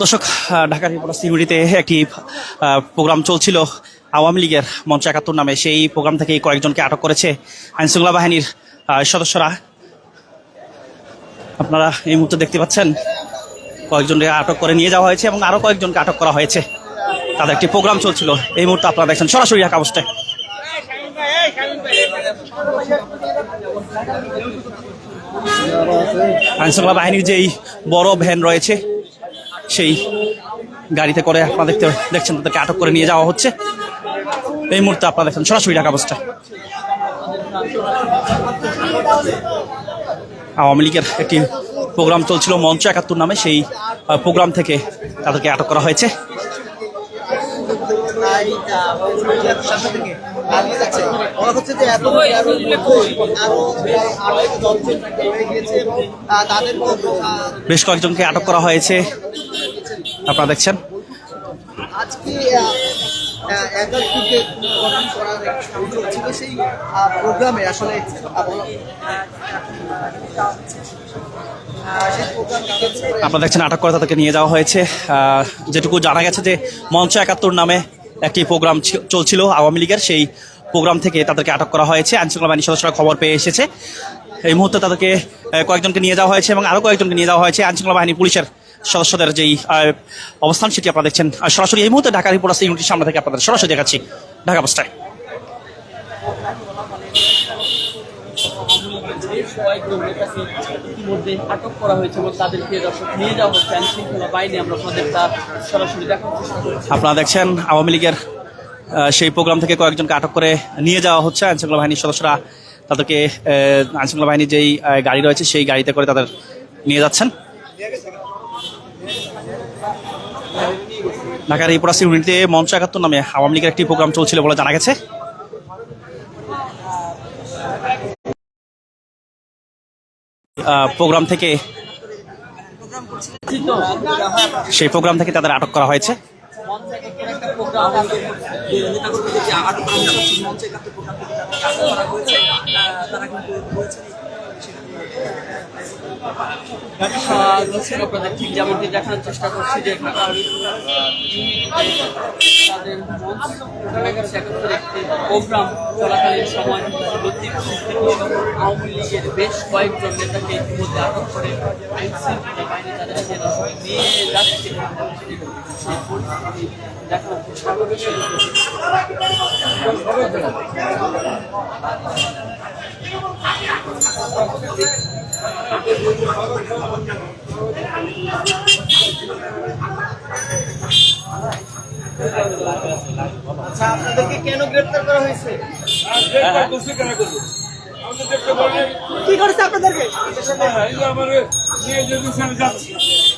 দর্শক ঢাকার রিপোর্টার একটি প্রোগ্রাম চলছিল আওয়ামী লীগের মঞ্চ একাত্তর নামে। সেই প্রোগ্রাম থেকে কয়েকজনকে আটক করেছে আইনশৃঙ্খলা বাহিনীর সদস্যরা। আপনারা এই মুহূর্তে দেখতে পাচ্ছেন, কয়েকজনকে আটক করে নিয়ে যাওয়া হয়েছে এবং আরও কয়েকজনকে আটক করা হয়েছে। তাদের একটি প্রোগ্রাম চলছিল। এই মুহূর্তে আপনারা দেখছেন সরাসরি ঢাকা অবস্থায় আইনশৃঙ্খলা বাহিনীর যেই বড় ভ্যান রয়েছে, সেই গাড়িতে করে আপনারা দেখতে দেখছেন, তাদেরকে আটক করে নিয়ে যাওয়া হচ্ছে। এই মুহূর্তে আপনারা দেখছেন সরাসরি ঢাকা অবস্থা আওয়ামী লীগের একটি প্রোগ্রাম চলছিল মঞ্চ একাত্তর নামে, সেই প্রোগ্রাম থেকে তাদেরকে আটক করা হয়েছে। বেশ কয়েকজনকে আটক করা হয়েছে। আপনারা দেখছেন? আজকে একাত্তরকে গঠন করার একটা উদ্যোগ ছিল সেই প্রোগ্রামে আসলে আহ, সেই প্রোগ্রামকে কেন্দ্র করে আপনারা দেখছেন আটক করে তাদেরকে নিয়ে যাওয়া হয়েছে। আহ, যেটুকু জানা গেছে যে মঞ্চ একাত্তর নামে একটি প্রোগ্রাম চলছিল আওয়ামী লীগের। সেই প্রোগ্রাম থেকে তাদেরকে আটক করা হয়েছে। আইনশৃঙ্খলা বাহিনী সদস্যরা খবর পেয়ে এসেছে। এই মুহূর্তে তাদেরকে কয়েকজনকে নিয়ে যাওয়া হয়েছে এবং আরও কয়েকজনকে নিয়ে যাওয়া হয়েছে। আইনশৃঙ্খলা বাহিনী পুলিশের সদস্যদের যেই অবস্থান, সেটি আপনারা দেখছেন। আর সরাসরি এই মুহূর্তে ঢাকা রিপোর্টার্স ইউনিটির সামনে থেকে আপনাদের সরাসরি দেখাচ্ছি ঢাকা নেতাকে ইতিমধ্যে আটক করা হয়েছে এবং তাদেরকে দর্শক নিয়ে যাওয়া হচ্ছে। বাহিনী, আমরা আপনাদের তা সরাসরি দেখার চেষ্টা আপনারা দেখছেন আওয়ামী লীগের সেই প্রোগ্রাম থেকে কয়েকজনকে আটক করে নিয়ে যাওয়া হচ্ছে। আইনশৃঙ্খলা বাহিনীর সদস্যরা তাদেরকে আইনশৃঙ্খলা বাহিনীর যেই গাড়ি রয়েছে সেই গাড়িতে করে তাদের নিয়ে যাচ্ছেন। ঢাকার এই পড়াশি ইউনিটে মঞ্চ একাত্তর নামে আওয়ামী লীগের একটি প্রোগ্রাম চলছিল বলে জানা গেছে। প্রোগ্রাম থেকে সেই প্রোগ্রাম থেকে তাদের আটক করা হয়েছে। আহ, দর্শক আপনাদের ঠিক যেমনটি দেখানোর চেষ্টা করছি যে ঢাকার তাদের প্রোগ্রাম চলাকালীন সময় আওয়ামী লীগের বেশ কয়েকজন নেতাকে ইতিমধ্যে আটক করে আইন বাহিনী তাদেরকে নিয়ে যাচ্ছে দেখানোর চেষ্টা করছি আচ্ছা আপনাদেরকে কেন গ্রেপ্তার করা হয়েছে? কি করেছে আপনাদেরকে?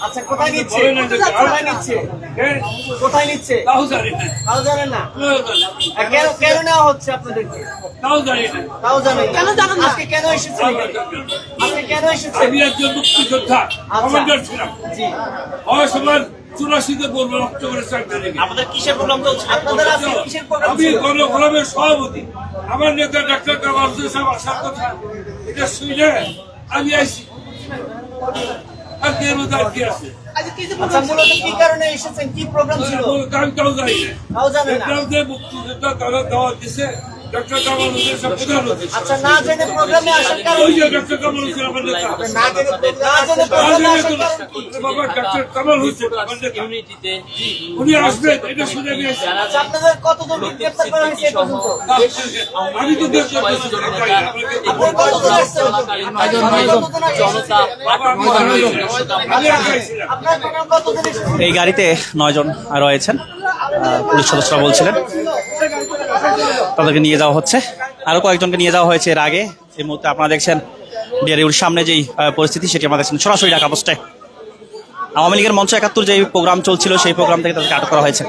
আচ্ছা কোথায় নিচ্ছে? কোথায় নিচ্ছে? কোথায় নিচ্ছে? তাও জানেন না? কেন কেন নেওয়া হচ্ছে আপনাদেরকে? তাও জানেন কেন জানেন আজকে কেন? আজকে কেন এসেছেন? আমি একজন মুক্তিযোদ্ধা কমান্ডার ছিলাম। জি। আমার চুরাশিতে পড়ব অক্টোবরের চার তারিখে আমাদের কিসের প্রোগ্রাম চলছে? আপনাদের কিসের প্রোগ্রাম আমি? গণফোরামের সভাপতি। আমার নেতা ডাক্তার কামাল হোসেন সাহেব আসার কথা। এটা শুনে আমি আইসি আর কি মধ্যে আর কি আছে? আচ্ছা কি কারণে এসেছেন কি প্রোগ্রাম ছিল আমি তাও জানি না তাও জানেন না এটাও যে মুক্তিযোদ্ধা তারা দাওয়াত দিছে ডক্টর কামাল হোসেন সাহেব প্রধান অতিথি আচ্ছা না জেনে প্রোগ্রামে আসার কারণ ওই যে ডক্টর কামাল হোসেন আমার নেতা না জেনে না জেনে প্রোগ্রামে আসার কারণ বাবা ডক্টর কামাল হোসেন আমার নেতা ইউনিটিতে উনি আসবেন এটা শুনে আমি আচ্ছা আপনাদের কতজন করা হয়েছে পর্যন্ত? আমি তো আপনি কতজন আসছেন? জনতা এসেছেন? এই গাড়িতে নয়জন রয়েছেন। পুলিশ সদস্যরা বলছিলেন। তাদেরকে নিয়ে যাওয়া হচ্ছে। আরও কয়েকজনকে নিয়ে যাওয়া হয়েছে এর আগে। এই মুহূর্তে আপনারা দেখছেন ডিআরইউর সামনে যেই পরিস্থিতি সেটি আমরা দেখছেন সরাসরি ঢাকা পোস্টে। আওয়ামী লীগের মঞ্চ একাত্তর যে প্রোগ্রাম চলছিল সেই প্রোগ্রাম থেকে তাদেরকে আটক করা হয়েছে।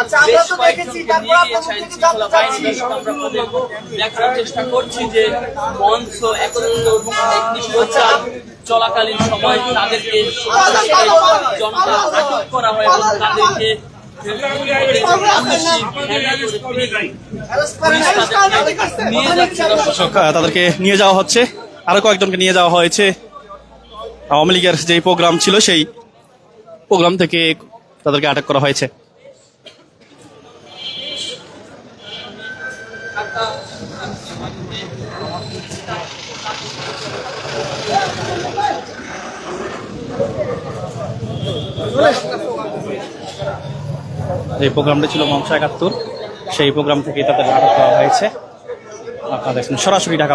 আচ্ছা, চেষ্টা করছি যে মঞ্চ চলাকালীন সময় তাদেরকে জনতা আটক করা হয় এবং তাদেরকে তাদেরকে নিয়ে যাওয়া হচ্ছে। আরও কয়েকজনকে নিয়ে যাওয়া হয়েছে। আওয়ামী লীগের যে প্রোগ্রাম ছিল, সেই প্রোগ্রাম থেকে তাদেরকে আটক করা হয়েছে। যে প্রোগ্রামটা ছিল মঞ্চ একাত্তর, সেই প্রোগ্রাম থেকে তাদের আটক করা হয়েছে। আপনারা দেখছেন সরাসরি ঢাকা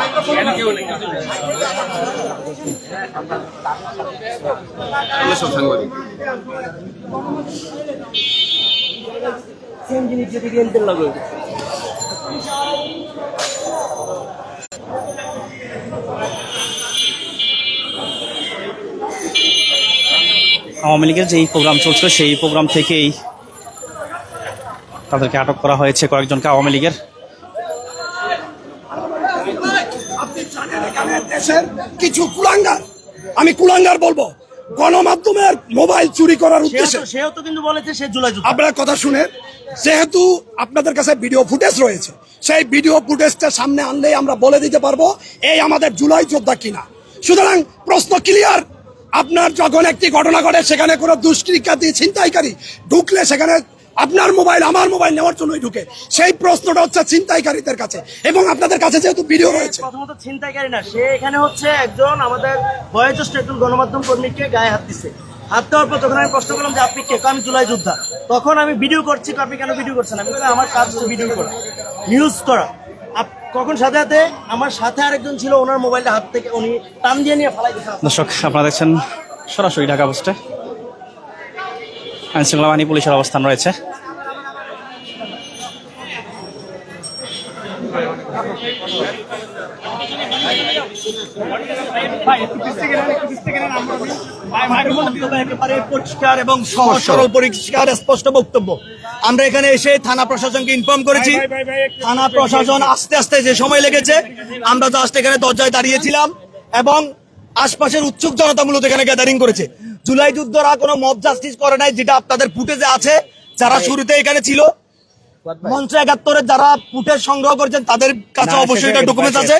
পোস্টে আওয়ামী লীগের যেই প্রোগ্রাম চলছিল, সেই প্রোগ্রাম থেকেই তাদেরকে আটক করা হয়েছে কয়েকজনকে আওয়ামী লীগের আপনি জানেন এখানে দেশের কিছু কুলাঙ্গার। আমি কুলাঙ্গার বলব গণমাধ্যমের মোবাইল চুরি করার উদ্দেশ্যে। সেও তো কিন্তু বলেছে সে জুলাই আপনার কথা শুনে যেহেতু আপনাদের কাছে ভিডিও ফুটেজ রয়েছে সেই ভিডিও ফুটেজটা সামনে আনলেই আমরা বলে দিতে পারব এই আমাদের জুলাই যোদ্ধা কিনা। সুতরাং প্রশ্ন ক্লিয়ার আপনার যখন একটি ঘটনা ঘটে সেখানে কোনো দুষ্কৃতিকারী ছিনতাইকারী ঢুকলে সেখানে আপনার মোবাইল আমার মোবাইল নেওয়ার জন্যই ঢুকে। সেই প্রশ্নটা হচ্ছে ছিনতাইকারীদের কাছে। এবং আপনাদের কাছে যেহেতু ভিডিও রয়েছে। প্রথমত ছিনতাইকারী না সে এখানে হচ্ছে একজন আমাদের বয়োজ্যেষ্ঠ একজন গণমাধ্যম কর্মীকে গায়ে হাত দিচ্ছে হাত দেওয়ার পর তখন আমি প্রশ্ন করলাম যে আপনি কে? আমি জুলাই যোদ্ধা। তখন আমি ভিডিও করছি আপনি কেন ভিডিও করছেন? আমি আমার কাজ হচ্ছে ভিডিও করা নিউজ করা। আপ- কখন সাথে সাথে আমার সাথে আরেকজন ছিল ওনার মোবাইলটা হাত থেকে উনি টান দিয়ে নিয়ে ফালাই দিচ্ছে দর্শক আপনারা দেখছেন সরাসরি ঢাকা পোস্টে। আইন শৃঙ্খলা বাহিনী পুলিশের অবস্থান রয়েছে। পরিষ্কার এবং সহজ সরল পরিষ্কার স্পষ্ট বক্তব্য। আমরা এখানে এসে থানা প্রশাসনকে ইনফর্ম করেছি। থানা প্রশাসন আস্তে আস্তে যে সময় লেগেছে আমরা জাস্ট এখানে দরজায় দাঁড়িয়েছিলাম এবং আশপাশের উৎসুক জনতা মূলত এখানে গ্যাদারিং করেছে। জুলাই যুদ্ধরা কোনো মব জাস্টিস করে নাই যেটা আপনাদের ফুটেজে আছে যারা শুরুতে এখানে ছিল। মঞ্চ একাত্তরের যারা ফুটেজ সংগ্রহ করেছেন তাদের কাছে অবশ্যই এটা ডকুমেন্টস আছে।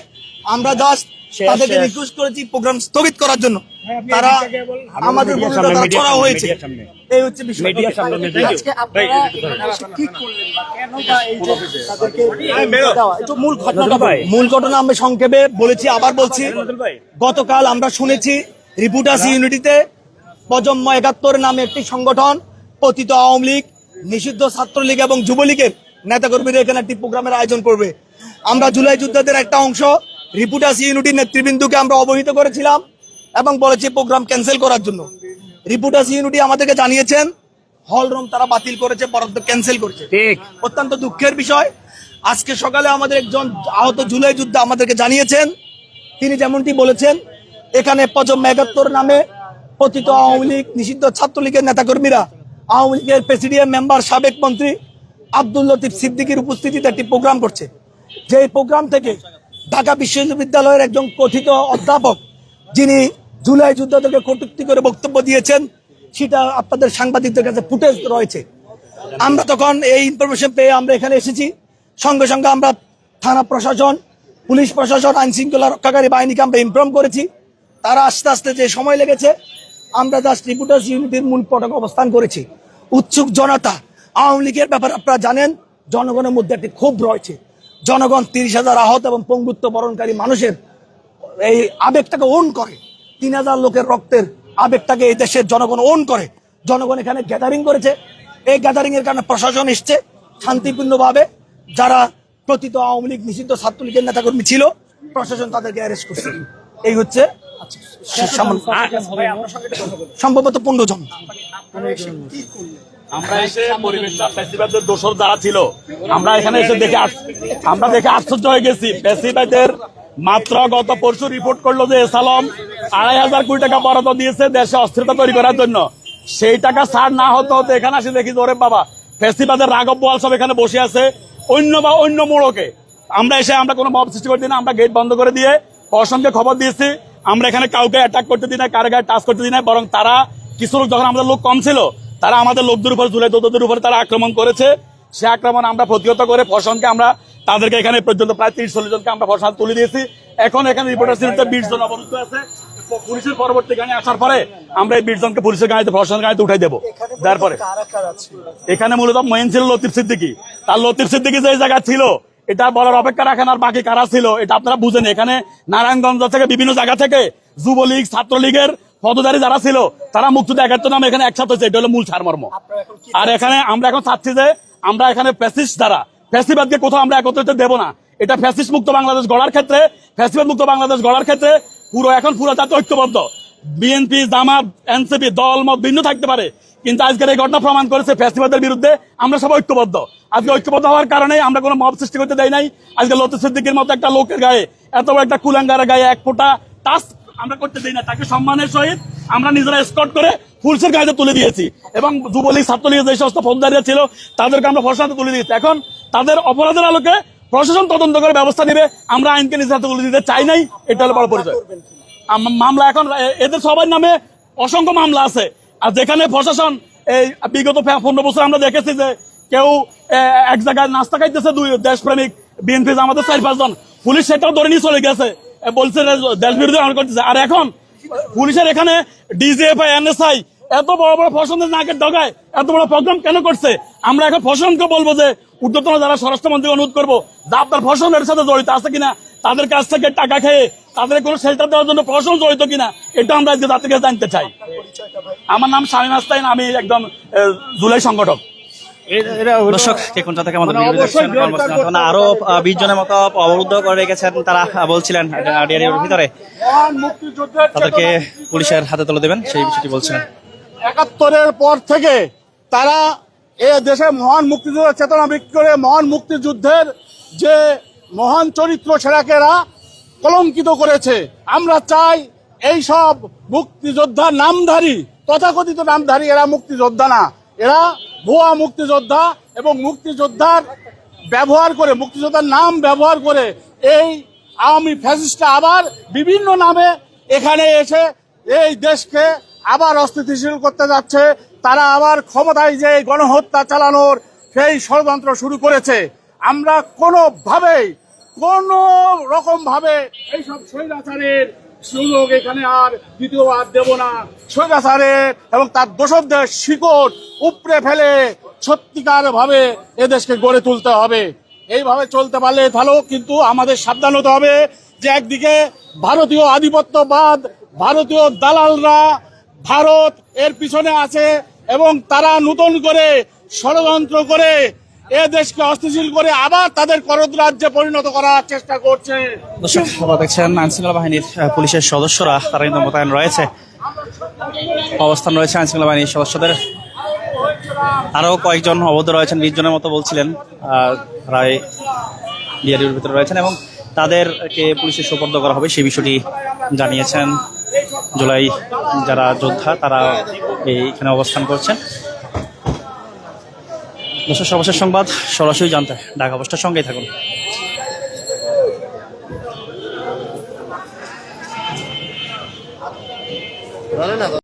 আমরা জাস্ট তাদেরকে রিকোয়েস্ট করেছি প্রোগ্রাম স্থগিত করার জন্য। তারা আমাদের তারা ছড়া হয়েছে। এই হচ্ছে বিষয় আজকে আপনারা কি করলেন বা কেন বা এই যে তাদেরকে মূল ঘটনাটা মূল ঘটনা আমরা সংক্ষেপে বলেছি আবার বলছি। গতকাল আমরা শুনেছি রিপুটাস ইউনিটিতে প্রজন্ম একাত্তর নামে একটি সংগঠন পতিত আওয়ামী লীগ নিষিদ্ধ ছাত্রলীগ এবং যুবলীগের নেতাকর্মীরা এখানে একটি প্রোগ্রামের আয়োজন করবে। আমরা জুলাই যুদ্ধদের একটা অংশ রিপুটাস ইউনিটির নেতৃবৃন্দকে আমরা অবহিত করেছিলাম। এবং বলেছি প্রোগ্রাম ক্যান্সেল করার জন্য। রিপুটাস ইউনিটি আমাদেরকে জানিয়েছেন হল রুম তারা বাতিল করেছে বরাদ্দ ক্যান্সেল করেছে। ঠিক। অত্যন্ত দুঃখের বিষয়। আজকে সকালে আমাদের একজন আহত জুলাই যুদ্ধ আমাদেরকে জানিয়েছেন। তিনি যেমনটি বলেছেন এখানে প্রজন্ম একাত্তর নামে পতিত আওয়ামী লীগ নিষিদ্ধ ছাত্রলীগের নেতাকর্মীরা আওয়ামী লীগের প্রেসিডিয়াম মেম্বার সাবেক মন্ত্রী আব্দুল লতিফ সিদ্দিকির উপস্থিতিতে একটি প্রোগ্রাম করছে। যে প্রোগ্রাম থেকে ঢাকা বিশ্ববিদ্যালয়ের একজন কথিত অধ্যাপক যিনি জুলাই যুদ্ধদেরকে কটূক্তি করে বক্তব্য দিয়েছেন, সেটা আপনাদের সাংবাদিকদের কাছে ফুটেজ রয়েছে। আমরা তখন এই ইনফরমেশন পেয়ে আমরা এখানে এসেছি। সঙ্গে সঙ্গে আমরা থানা প্রশাসন, পুলিশ প্রশাসন আইন শৃঙ্খলা রক্ষাকারী বাহিনীকে আমরা ইনফর্ম করেছি। তারা আস্তে আস্তে যে সময় লেগেছে, আমরা জাস্ট রিপোর্টার্স ইউনিটির মূল পটক অবস্থান করেছি। উৎসুক জনতা, আওয়ামী লীগের ব্যাপারে আপনারা জানেন, জনগণের মধ্যে একটি ক্ষোভ রয়েছে। জনগণ তিরিশ হাজার আহত এবং পঙ্গুত্ব বরণকারী মানুষের এই আবেগটাকে ওন করে। তিন হাজার লোকের রক্তের আবেগটাকে এই দেশের জনগণ ওন করে। জনগণ এখানে গ্যাদারিং করেছে। এই গ্যাদারিং এর কারণে প্রশাসন এসছে শান্তিপূর্ণভাবে। যারা প্রতিত আওয়ামী লীগ নিষিদ্ধ ছাত্রলীগের নেতাকর্মী ছিল প্রশাসন তাদেরকে অ্যারেস্ট করছে। এই হচ্ছে সম্ভবত পনেরো জন। আমরা এসে পরিবেশটা দোষর যারা ছিল আমরা এখানে এসে দেখে আমরা দেখে আশ্চর্য হয়ে গেছি। মাত্র গত পরশু রিপোর্ট করল যে এসালম আড়াই হাজার কোটি টাকা বরাদ্দ দিয়েছে দেশে অস্থিরতা তৈরি করার জন্য। সেই টাকা ছাড় না হতে হতে এখানে আসে দেখি ওরে বাবা ফেস্টিভ্যালের রাঘব বোয়াল সব এখানে বসে আছে, অন্য বা অন্য মোড়কে। আমরা এসে আমরা কোনো মব সৃষ্টি করে দিই না, আমরা গেট বন্ধ করে দিয়ে প্রশাসনকে খবর দিয়েছি। আমরা এখানে কাউকে অ্যাটাক করতে দিই না কার গায়ে টাচ করতে দিই না বরং তারা কিছু লোক, যখন আমাদের লোক কম ছিল, তারা আমাদের লোকদের উপর, জুলাই দোদের উপরে তারা আক্রমণ করেছে। সে আক্রমণ আমরা প্রতিহত করে প্রশাসনকে আমরা তাদেরকে এখানে পর্যন্ত প্রায় তিরিশ চল্লিশ জনকে আমরা প্রশাসন তুলে দিয়েছি। এখন এখানে রিপোর্টার সিরিজে বিশ জন অবরুদ্ধ আছে। পুলিশের পরবর্তী গাড়ি আসার পরে আমরা এই বিশ জনকে পুলিশের গাড়িতে প্রশাসনের গাড়িতে উঠাই দেবো। তারপরে এখানে মূলত মেইন ছিল লতিফ সিদ্দিকি। তার লতিফ সিদ্দিকি যে জায়গা ছিল এটা বলার অপেক্ষা রাখেন আর বাকি কারা ছিল এটা আপনারা বুঝেন। এখানে নারায়ণগঞ্জ থেকে বিভিন্ন জায়গা থেকে যুবলীগ ছাত্রলীগের পদধারী যারা ছিল তারা মুক্তিযুদ্ধ একাত্তর নামে এখানে একসাথে হয়েছে। এটা হলো মূল সারমর্ম। আর এখানে আমরা এখন চাচ্ছি যে আমরা এখানে ফ্যাসিস্ট দ্বারা। ফ্যাসিবাদকে কোথাও আমরা একত্রিত দেবো না। এটা ফ্যাসিস্ট মুক্ত বাংলাদেশ গড়ার ক্ষেত্রে, ফ্যাসিবাদ মুক্ত বাংলাদেশ গড়ার ক্ষেত্রে পুরো এখন পুরো জাতি ঐক্যবদ্ধ। বিএনপি জামাত, এনসিপি, দল, মত ভিন্ন থাকতে পারে। কিন্তু আজকের এই ঘটনা প্রমাণ করেছে ফ্যাসিবাদের বিরুদ্ধে আমরা সব ঐক্যবদ্ধ। আজকে ঐক্যবদ্ধ হওয়ার কারণে আমরা কোনো মব সৃষ্টি করতে দেয় নাই। আজকে লতু সিদ্দিকের মতো একটা লোকের গায়ে, এত একটা কুলাঙ্গারের গায়ে এক ফোঁটা টাচ আমরা করতে দিই না। তাকে সম্মানের সহিত আমরা নিজেরা স্কট করে পুলিশের গাড়িতে তুলে দিয়েছি। এবং যুবলীগ, ছাত্রলীগ যে সমস্ত ফৌজদারিরা ছিল, তাদেরকে আমরা প্রশাসনে তুলে দিয়েছি। এখন তাদের অপরাধের আলোকে প্রশাসন তদন্ত করে ব্যবস্থা নেবে। আমরা আইনকে নিজের হাতে তুলে দিতে চাই নাই, এটা হলো বড় পরিচয়। মামলা এখন এদের সবার নামে অসংখ্য মামলা আছে। আর যেখানে প্রশাসন, এই বিগত পনেরো বছর আমরা দেখেছি যে কেউ এক জায়গায় নাস্তা খাইতেছে, দুই দেশপ্রেমিক, বিএনপি আমাদের চার পাঁচজন। পুলিশ সেটাও ধরে নিয়ে চলে গেছে। বলছে দেশ বিরোধী আর এখন পুলিশের এখানে ডিজিএফআই এনএসআই এত বড় বড় প্রশাসনের নাকের ডগায় এত বড় প্রোগ্রাম কেন করছে? আমরা এখন প্রশাসনকে বলব যে ঊর্ধ্বতন যারা স্বরাষ্ট্রমন্ত্রী অনুরোধ করব, যে আপনার প্রশাসনের সাথে জড়িত আছে কিনা, তাদের কাছ থেকে টাকা খেয়ে তাদের কোনো শেল্টার দেওয়ার জন্য প্রশাসন জড়িত কিনা, এটা আমরা আজকে তার থেকে জানতে চাই। আমার নাম শামীম আস্তাইন আমি একদম জুলাই সংগঠক। দর্শক কে কোন থেকে আমাদের ভিডিও দেখছেন আরও বিশ জনের মতো অবরুদ্ধ করে রেখেছেন তারা বলছিলেন ভিতরে। তাদেরকে পুলিশের হাতে তুলে দেবেন সেই বিষয়টি বলছিলেন। একাত্তরের পর থেকে তারা এ দেশে মহান মুক্তিযুদ্ধের চেতনা বিক্রি করে মহান মুক্তিযুদ্ধের যে মহান চরিত্র সেরাকে এরা কলঙ্কিত করেছে। আমরা চাই এই সব মুক্তিযোদ্ধার নামধারী তথাকথিত নামধারী এরা মুক্তিযোদ্ধা না। এরা ভুয়া মুক্তিযোদ্ধা এবং মুক্তিযোদ্ধার ব্যবহার করে, মুক্তিযোদ্ধার নাম ব্যবহার করে এই আওয়ামী ফ্যাসিস্টরা আবার বিভিন্ন নামে এখানে এসে এই দেশকে আবার অস্থিতিশীল করতে যাচ্ছে। তারা আবার ক্ষমতায় যে গণহত্যা চালানোর সেই ষড়যন্ত্র শুরু করেছে। আমরা কোনোভাবেই কোনো রকম ভাবে এইসব স্বৈরাচারের সুযোগ এখানে আর দ্বিতীয়বার দেব না। স্বৈরাচারের এবং তার দোষকদের শিকড় উপড়ে ফেলে সত্যিকার ভাবে এদেশকে গড়ে তুলতে হবে। এইভাবে চলতে পারলে ভালো, কিন্তু আমাদের সাবধান হতে হবে যে একদিকে ভারতীয় আধিপত্যবাদ, ভারতীয় দালালরা ভারত এর পিছনে আছে এবং তারা নতুন করে ষড়যন্ত্র করে এ দেশকে অস্থিতিশীল করে আবার তাদের করদ রাজ্যে পরিণত করার চেষ্টা করছে। দেখছেন, আইনশৃঙ্খলা বাহিনীর পুলিশের সদস্যরা তারা কিন্তু মোতায়েন রয়েছে। অবস্থান রয়েছে আইনশৃঙ্খলা বাহিনীর সদস্যদের। আরও কয়েকজন অবদ্ধ রয়েছেন, বিশ জনের মতো বলছিলেন প্রায় ডিআরডির ভিতরে রয়েছেন এবং তাদেরকে পুলিশের সোপর্দ করা হবে সেই বিষয়টি জানিয়েছেন জুলাই যারা যোদ্ধা, তারা এইখানে অবস্থান করছেন। দর্শক সর্বশেষ সংবাদ সরাসরি জানতে। ঢাকা অবস্থার সঙ্গেই থাকুন।